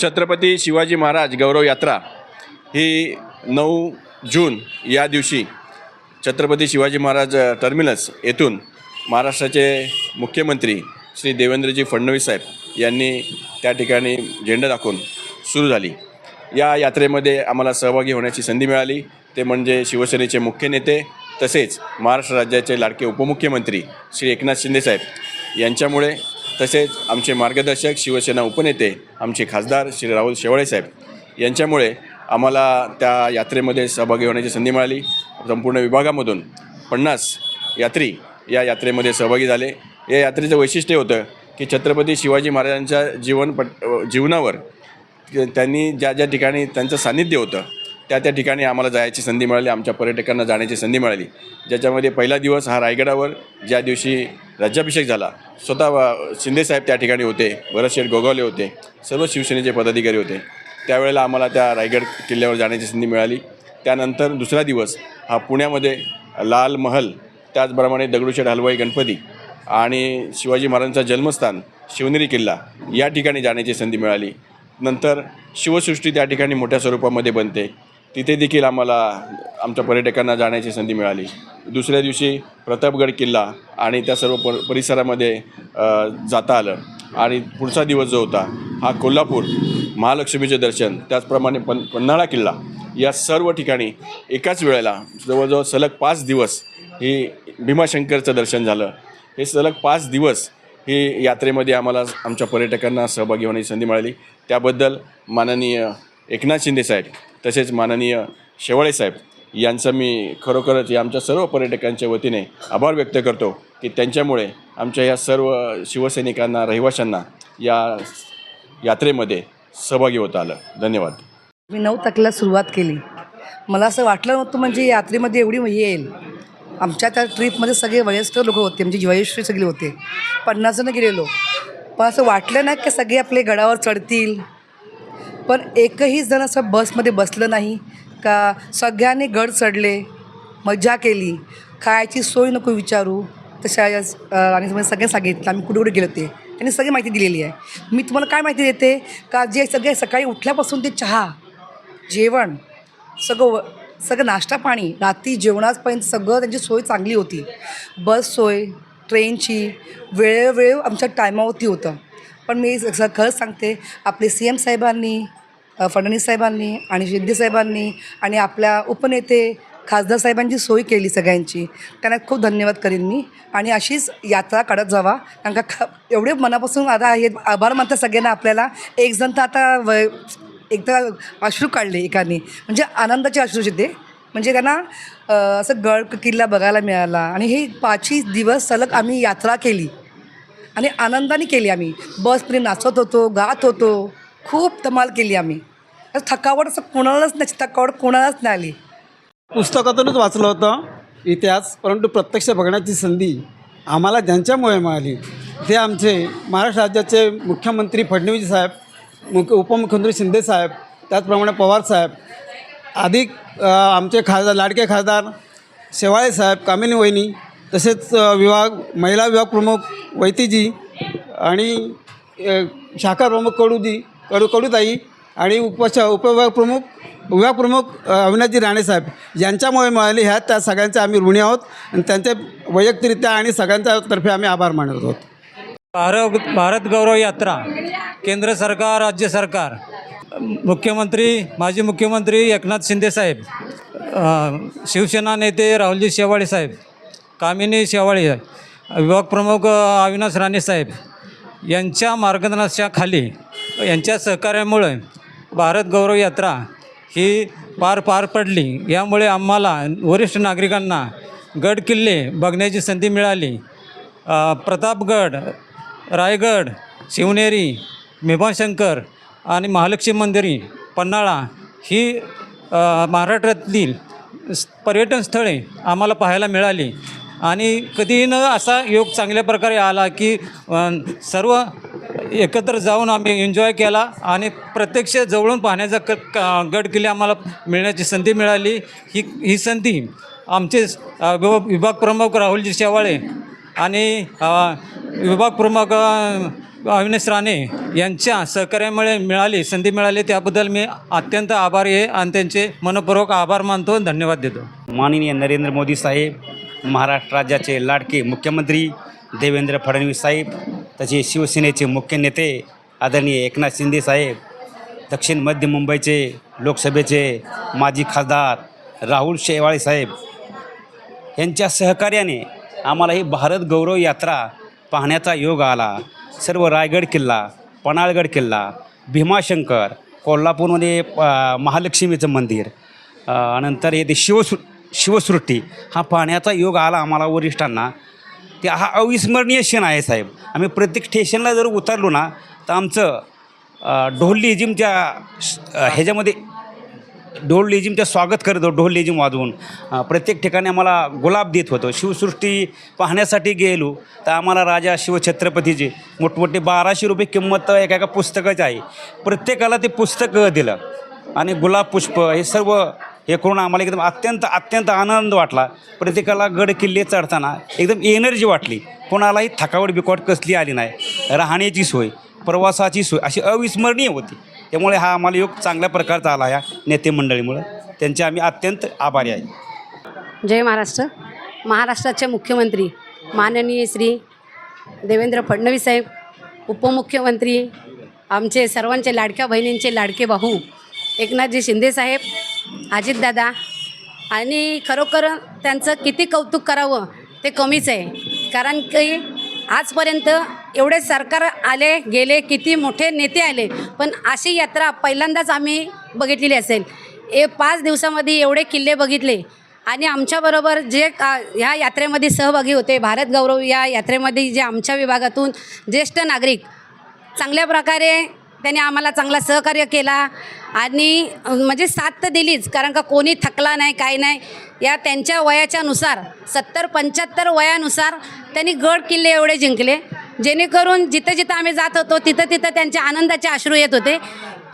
छत्रपती शिवाजी महाराज गौरव यात्रा ही नऊ जून या दिवशी छत्रपती शिवाजी महाराज टर्मिनस येथून महाराष्ट्राचे मुख्यमंत्री श्री देवेंद्रजी फडणवीस साहेब यांनी त्या ठिकाणी झेंडा दाखवून सुरू झाली. या यात्रेमध्ये आम्हाला सहभागी होण्याची संधी मिळाली. ते म्हणजे शिवसेनेचे मुख्य नेते तसेच महाराष्ट्र राज्याचे लाडके उपमुख्यमंत्री श्री एकनाथ शिंदेसाहेब यांच्यामुळे तसेच आमचे मार्गदर्शक शिवसेना उपनेते आमचे खासदार श्री राहुल शेवाळे साहेब यांच्यामुळे आम्हाला त्या यात्रेमध्ये सहभागी होण्याची संधी मिळाली. संपूर्ण विभागामधून पन्नास यात्री या यात्रेमध्ये सहभागी झाले. या यात्रेचं वैशिष्ट्य होतं की छत्रपती शिवाजी महाराजांच्या जीवन पट जीवनावर त्यांनी ज्या ज्या ठिकाणी त्यांचं सान्निध्य होतं त्या त्या ठिकाणी आम्हाला जायची संधी मिळाली आमच्या पर्यटकांना जाण्याची संधी मिळाली. ज्याच्यामध्ये पहिला दिवस हा रायगडावर ज्या दिवशी राज्याभिषेक झाला स्वतः शिंदेसाहेब त्या ठिकाणी होते भरतशेठ गोगावले होते सर्व शिवसेनेचे पदाधिकारी होते. त्यावेळेला आम्हाला त्या रायगड किल्ल्यावर जाण्याची संधी मिळाली. त्यानंतर दुसरा दिवस हा पुण्यामध्ये लाल महल त्याचप्रमाणे दगडूशेठ हलवाई गणपती आणि शिवाजी महाराजांचा जन्मस्थान शिवनेरी किल्ला या ठिकाणी जाण्याची संधी मिळाली. नंतर शिवसृष्टी त्या ठिकाणी मोठ्या स्वरूपामध्ये बनते. तिथे देखील आम्हाला आमच्या पर्यटकांना जाण्याची संधी मिळाली. दुसऱ्या दिवशी प्रतापगड किल्ला आणि त्या सर्व पर परिसरामध्ये जाता आलं. आणि पुढचा दिवस जो होता हा कोल्हापूर महालक्ष्मीचे दर्शन त्याचप्रमाणे पन पन्हाळा किल्ला या सर्व ठिकाणी एकाच वेळेला जवळजवळ सलग पाच दिवस ही भीमाशंकरचं दर्शन झालं. हे सलग पाच दिवस ही यात्रेमध्ये आम्हाला आमच्या पर्यटकांना सहभागी होण्याची संधी मिळाली. त्याबद्दल माननीय एकनाथ शिंदे साहेब तसेच माननीय शेवाळे साहेब यांचं मी खरोखरच या आमच्या सर्व पर्यटकांच्या वतीने आभार व्यक्त करतो की त्यांच्यामुळे आमच्या या सर्व शिवसैनिकांना रहिवाशांना या यात्रेमध्ये सहभागी होता आलं. धन्यवाद. मी नऊ तारखेला सुरुवात केली. मला असं वाटलं नव्हतं म्हणजे यात्रेमध्ये एवढी येईल. आमच्या त्या ट्रीपमध्ये सगळे वयस्कर लोक होते म्हणजे वयस्कर सगळे होते. पन्नास जणं गेलेलो. पण असं वाटलं ना की सगळे आपले गडावर चढतील. पण एकही जण असं बसमध्ये बसलं नाही का सगळ्यांनी गड चढले मजा केली खायची सोय नको विचारू. तशा आणि तुम्ही म्हणजे सगळ्यांनी सांगितलं. आम्ही कुठे कुठे गेलो ते. त्यांनी सगळी माहिती दिलेली आहे. मी तुम्हाला काय माहिती देते? का जे सगळे सकाळी उठल्यापासून ते चहा जेवण सगळं व- सगळं नाश्ता पाणी रात्री जेवणापर्यंत सगळं त्यांची सोय चांगली होती. बस सोय ट्रेनची वेळोवेळ आमच्या टायमावरती होतं. पण मी स- खरंच सांगते आपले सी एम साहेबांनी फडणवीस साहेबांनी आणि शिंदे साहेबांनी आणि आपल्या उपनेते खासदार साहेबांची सोय केली सगळ्यांची. त्यांना खूप धन्यवाद करीन मी. आणि अशीच यात्रा काढत जावा. कारण का ख एवढे मनापासून आता हे आभार मानतात सगळ्यांना आपल्याला. एक जण तर आता व एकदा अश्रू काढले एकाने. म्हणजे आनंदाचे अश्रू येते म्हणजे त्यांना असं गड किल्ला बघायला मिळाला. आणि हे पाचही दिवस सलग आम्ही यात्रा केली. आणि आनंदाने केली आम्ही. बसमध्ये नाचत होतो गात होतो. खूप धमाल केली आम्ही. थकावट असं कोणालाच नाही थकावट कोणालाच नाही आली. पुस्तकातूनच वाचलं होतं. इतिहास परंतु प्रत्यक्ष बघण्याची संधी आम्हाला ज्यांच्यामुळे मिळाली ते आमचे महाराष्ट्र राज्याचे मुख्यमंत्री फडणवीस साहेब मुख्य उपमुख्यमंत्री शिंदे साहेब त्याचप्रमाणे पवार साहेब अधिक आमचे खासदार लाडके खासदार शेवाळे साहेब कामिनी वहिनी तसेच विभाग महिला विभाग प्रमुख वैतीजी आणि शाखा प्रमुख कडूजी कडू कडूताई आणि उपशा उपविभाग प्रमुख विभाग प्रमुख अ, अविनाशजी राणेसाहेब यांच्यामुळे मिळाली ह्या त्या सगळ्यांचे आम्ही ऋणी आहोत आणि त्यांचे वैयक्तिकरित्या आणि सगळ्यांच्या तर्फे आम्ही आभार मानत आहोत. भारत भारत गौरव यात्रा केंद्र सरकार राज्य सरकार. मुख्यमंत्री माजी मुख्यमंत्री एकनाथ शिंदे साहेब शिवसेना नेते राहुलजी शेवाळे साहेब. कामिनी शेवाळे विभाग प्रमुख अविनाश राणे साहेब यांच्या मार्गदर्शनाच्या खाली यांच्या सहकार्यामुळे भारत गौरव यात्रा ही पार पार पडली. यामुळे आम्हाला वरिष्ठ नागरिकांना गड किल्ले बघण्याची संधी मिळाली. प्रतापगड रायगड शिवनेरी मेभाशंकर आणि महालक्ष्मी मंदिरी पन्हाळा ही महाराष्ट्रातील पर्यटनस्थळे पर्यटन स्थळे आम्हाला पाहायला मिळाली. आणि कधीही न असा योग चांगल्या प्रकारे आला की सर्व एकत्र जाऊन आम्ही एन्जॉय केला आणि प्रत्यक्ष जवळून पाहण्याचा क गड किल्ले आम्हाला मिळण्याची संधी मिळाली. ही ही संधी आमचे विभाग प्रमुख राहुलजी शेवाळे आणि विभाग प्रमुख अ, अविनाश राणे यांच्या सहकार्यामुळे मिळाली संधी मिळाली. त्याबद्दल मी अत्यंत आभारी आहे आणि त्यांचे मनपूर्वक आभार मानतो धन्यवाद देतो. माननीय नरेंद्र मोदी साहेब महाराष्ट्र राज्याचे लाडके मुख्यमंत्री देवेंद्र फडणवीस साहेब तसे शिवसेनेचे मुख्य नेते आदरणीय एकनाथ शिंदे साहेब दक्षिण मध्य मुंबईचे लोकसभेचे माजी खासदार राहुल शेवाळे साहेब यांच्या सहकार्याने आम्हाला ही भारत गौरव यात्रा पाहण्याचा योग आला. सर्व रायगड किल्ला पन्हाळगड किल्ला भीमाशंकर कोल्हापूरमध्ये महालक्ष्मीचं मंदिर नंतर येते शिवसु शिवसृष्टी हा पाहण्याचा योग आला आम्हाला वरिष्ठांना. ते हा अविस्मरणीय क्षण आहे साहेब. आम्ही प्रत्येक स्टेशनला जर उतरलो ना तर आमचं ढोल लेझिमच्या ह्याच्यामध्ये ढोल लेझिमचं स्वागत करत होतो ढोल लेझिम वाजवून. प्रत्येक ठिकाणी आम्हाला गुलाब देत होतो. शिवसृष्टी पाहण्यासाठी गेलो तर आम्हाला राजा शिवछत्रपतीचे मोठमोठे बाराशे रुपये किंमत एका एका पुस्तकाची आहे. प्रत्येकाला ते पुस्तक दिलं. आणि गुलाब पुष्प हे सर्व हे करून आम्हाला एकदम अत्यंत अत्यंत आनंद वाटला. प्रत्येकाला गड किल्ले चढताना एकदम एनर्जी वाटली. कोणालाही थकावट बिकवाट कसली आली नाही. राहण्याची सोय प्रवासाची सोय अशी अविस्मरणीय होती. त्यामुळे हा आम्हाला योग चांगल्या प्रकारचा आला या नेते मंडळीमुळं. त्यांचे आम्ही अत्यंत आभारी आहे. जय महाराष्ट्र. महाराष्ट्राचे मुख्यमंत्री माननीय श्री देवेंद्र फडणवीस साहेब उपमुख्यमंत्री आमचे सर्वांचे लाडक्या बहिणींचे लाडके भाऊ एकनाथजी शिंदे साहेब अजितदादा आणि खरोखर त्यांचं किती कौतुक करावं ते कमीच आहे. कारण की आजपर्यंत एवढे सरकार आले गेले किती मोठे नेते आले पण अशी यात्रा पहिल्यांदाच आम्ही बघितलेली असेल. ए पाच दिवसामध्ये एवढे किल्ले बघितले आणि आमच्याबरोबर जे का ह्या यात्रेमध्ये सहभागी होते भारत गौरव या यात्रेमध्ये जे आमच्या विभागातून ज्येष्ठ नागरिक चांगल्या प्रकारे त्याने आम्हाला चांगला सहकार्य केला. आणि म्हणजे साथ तर दिलीच कारण का कोणी थकला नाही काय नाही. या त्यांच्या वयाच्यानुसार सत्तर पंच्याहत्तर वयानुसार त्यांनी गड किल्ले एवढे जिंकले. जेणेकरून जिथं जिथं आम्ही जात होतो तिथं तिथं त्यांच्या आनंदाचे अश्रू येत होते.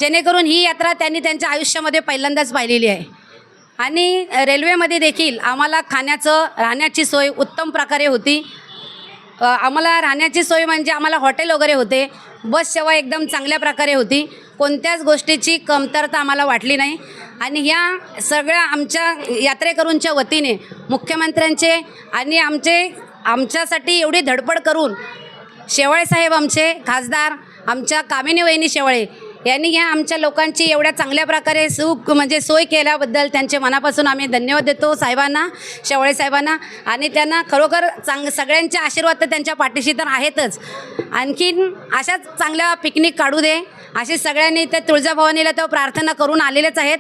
जेणेकरून ही यात्रा त्यांनी त्यांच्या आयुष्यामध्ये पहिल्यांदाच पाहिलेली आहे. आणि रेल्वेमध्ये देखील आम्हाला खाण्याचं राहण्याची सोय उत्तम प्रकारे होती. आम्हाला राहण्याची सोय म्हणजे आम्हाला हॉटेल वगैरे होते. बस सेवा एकदम चांगल्या प्रकारे होती. कोणत्याच गोष्टीची कमतरता आम्हाला वाटली नाही. आणि ह्या सगळ्या आमच्या यात्रेकरूंच्या वतीने मुख्यमंत्र्यांचे आणि आमचे आमच्यासाठी एवढी धडपड करून शेवाळे साहेब आमचे खासदार आमच्या कामिनी वहिनी शेवाळे यांनी ह्या आमच्या लोकांची एवढ्या चांगल्या प्रकारे सुख म्हणजे सोय केल्याबद्दल त्यांचे मनापासून आम्ही धन्यवाद देतो साहेबांना शेवळे साहेबांना. आणि त्यांना खरोखर चांग सगळ्यांचे आशीर्वाद तर त्यांच्या पाठीशी तर आहेतच. आणखीन अशाच चांगल्या पिकनिक काढू दे. अशी सगळ्यांनी त्या तुळजाभवानीला तर प्रार्थना करून आलेलेच आहेत.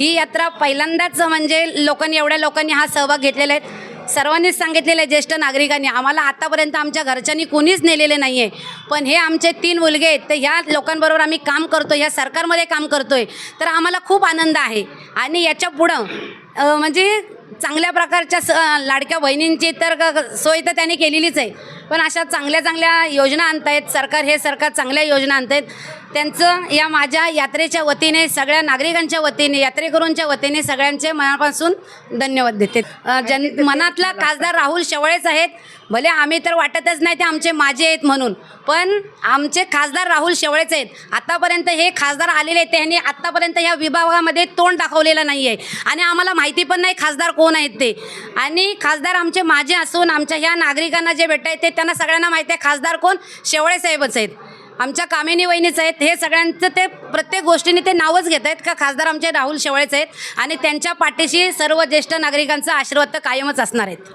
ही यात्रा पहिल्यांदाच म्हणजे लोकांनी एवढ्या लोकांनी हा सहभाग घेतलेला आहे. सर्वांनीच सांगितलेलं आहे ज्येष्ठ नागरिकांनी आम्हाला आतापर्यंत आमच्या घरच्यांनी कोणीच नेलेले नाही आहे पण हे आमचे तीन मुलगे आहेत तर ह्या लोकांबरोबर आम्ही काम करतो ह्या सरकारमध्ये काम करतो आहे तर आम्हाला खूप आनंद आहे. आणि याच्या पुढं म्हणजे चांगल्या प्रकारच्या स लाडक्या बहिणींची तर ग- सोय तर त्यांनी केलेलीच आहे. पण अशा चांगल्या चांगल्या योजना आणतायत सरकार हे सरकार चांगल्या योजना आणतायत. त्यांचं या माझ्या यात्रेच्या वतीने सगळ्या नागरिकांच्या वतीने यात्रेकरूंच्या वतीने सगळ्यांचे मनापासून धन्यवाद देते. जन मनातला खासदार राहुल शेवळेच आहेत. भले आम्ही तर वाटतच नाही ते आमचे माझे आहेत म्हणून. पण आमचे खासदार राहुल शेवळेच आहेत. आत्तापर्यंत हे खासदार आलेले आहेत. त्यांनी आत्तापर्यंत ह्या विभागामध्ये तोंड दाखवलेलं नाही आहे आणि आम्हाला माहिती पण नाही खासदार कोण कोण आहेत ते? आणि खासदार आमचे माझे असून आमच्या ह्या नागरिकांना जे भेटायत ते त्यांना सगळ्यांना माहिती आहे खासदार कोण? शेवळे साहेबच आहेत. आमच्या कामिनी वहिनीच आहेत. हे सगळ्यांचं ते प्रत्येक गोष्टीने ते नावच घेत आहेत का? खासदार आमचे राहुल शेवळेच आहेत आणि त्यांच्या पाठीशी सर्व ज्येष्ठ नागरिकांचा आशीर्वाद तर कायमच असणार आहेत.